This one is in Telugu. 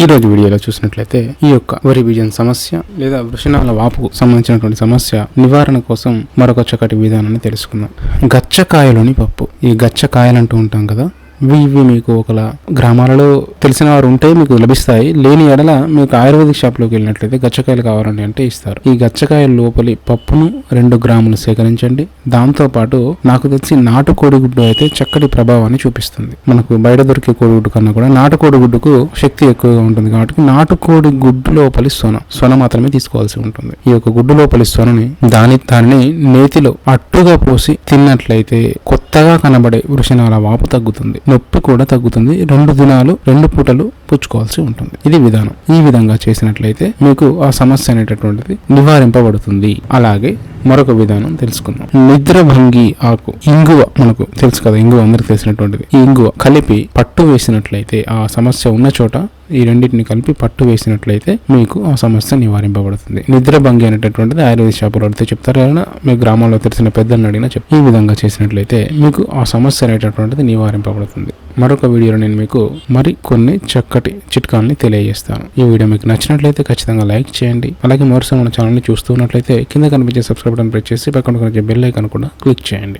ఈ రోజు వీడియోలో చూసినట్లయితే ఈ యొక్క వరి బీజం సమస్య లేదా వృషణాల వాపుకు సంబంధించినటువంటి సమస్య నివారణ కోసం మరొక చక్కటి విధానాన్ని తెలుసుకుందాం. గచ్చకాయలోని పప్పు. ఈ గచ్చకాయలు అంటూ ఉంటాం కదా ఇవి మీకు ఒక గ్రామాలలో తెలిసిన వారు ఉంటే మీకు లభిస్తాయి. లేని ఎడల మీకు ఆయుర్వేదిక్ షాప్లోకి వెళ్ళినట్లయితే గచ్చకాయలు కావాలండి అంటే ఇస్తారు. ఈ గచ్చకాయల లోపలి పప్పును రెండు గ్రాములు సేకరించండి. దాంతో పాటు నాకు తెలిసి నాటు కోడిగుడ్డు అయితే చక్కటి ప్రభావాన్ని చూపిస్తుంది. మనకు బయట దొరికే కోడిగుడ్డు కన్నా కూడా నాటు కోడిగుడ్డుకు శక్తి ఎక్కువగా ఉంటుంది కాబట్టి నాటు కోడి గుడ్డు లోపలి సొన సొన మాత్రమే తీసుకోవాల్సి ఉంటుంది. ఈ యొక్క గుడ్డు లోపలి సొనని దాని దానిని నేతిలో అట్టుగా పోసి తిన్నట్లయితే కొత్తగా కనబడే వృషణాల వాపు తగ్గుతుంది. నొప్పి కూడా తగ్గుతుంది. రెండు దినాలు రెండు పూటలు పుచ్చుకోవాల్సి ఉంటుంది. ఇది విధానం. ఈ విధంగా చేసినట్లయితే మీకు ఆ సమస్య అనేటటువంటిది నివారింపబడుతుంది. అలాగే మరొక విధానం తెలుసుకుందాం. నిద్ర భంగి ఆకు. ఇంగువ మనకు తెలుసు కదా ఇంగువ అందరికి తెలిసినటువంటిది. ఈ ఇంగువ కలిపి పట్టు వేసినట్లయితే ఆ సమస్య ఉన్న చోట ఈ రెండింటిని కలిపి పట్టు వేసినట్లయితే మీకు ఆ సమస్య నివారింపబడుతుంది. నిద్ర భంగి అనేటటువంటిది ఆయుర్వేద షాపులు అడిగితే చెప్తారు. ఏదైనా మీ గ్రామంలో తెలిసిన పెద్దలను అడిగినా చెప్ ఈ విధంగా చేసినట్లయితే మీకు ఆ సమస్య అనేటటువంటిది నివారింపబడుతుంది. మరొక వీడియోలో నేను మీకు మరి కొన్ని చక్కటి చిట్కాలని తెలియజేస్తాను. ఈ వీడియో మీకు నచ్చినట్లయితే ఖచ్చితంగా లైక్ చేయండి. అలాగే మరోసారి మన ఛానల్ని చూస్తున్నట్లయితే కింద కనిపించే సబ్స్క్రైబ్ బటన్ ప్రెస్ చేసి పక్కన కనిపించే బెల్ ఐకాన్ కూడా క్లిక్ చేయండి.